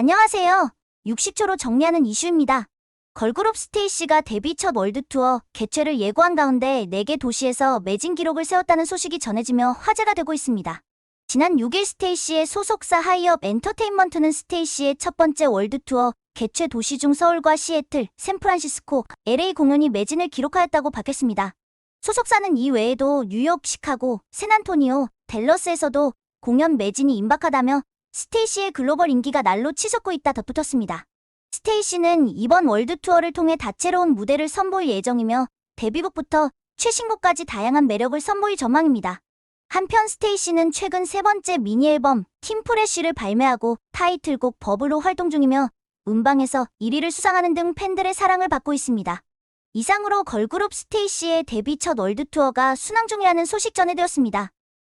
안녕하세요. 60초로 정리하는 이슈입니다. 걸그룹 스테이시가 데뷔 첫 월드투어 개최를 예고한 가운데 4개 도시에서 매진 기록을 세웠다는 소식이 전해지며 화제가 되고 있습니다. 지난 6일 스테이시의 소속사 하이업 엔터테인먼트는 스테이시의 첫 번째 월드투어 개최 도시 중 서울과 시애틀, 샌프란시스코, LA 공연이 매진을 기록하였다고 밝혔습니다. 소속사는 이 외에도 뉴욕, 시카고, 샌안토니오, 댈러스에서도 공연 매진이 임박하다며 스테이시의 글로벌 인기가 날로 치솟고 있다 덧붙였습니다. 스테이시는 이번 월드 투어를 통해 다채로운 무대를 선보일 예정이며 데뷔곡부터 최신곡까지 다양한 매력을 선보일 전망입니다. 한편 스테이시는 최근 세 번째 미니 앨범 팀 프레쉬를 발매하고 타이틀곡 버블로 활동 중이며 음방에서 1위를 수상하는 등 팬들의 사랑을 받고 있습니다. 이상으로 걸그룹 스테이시의 데뷔 첫 월드 투어가 순항 중이라는 소식 전해되었습니다.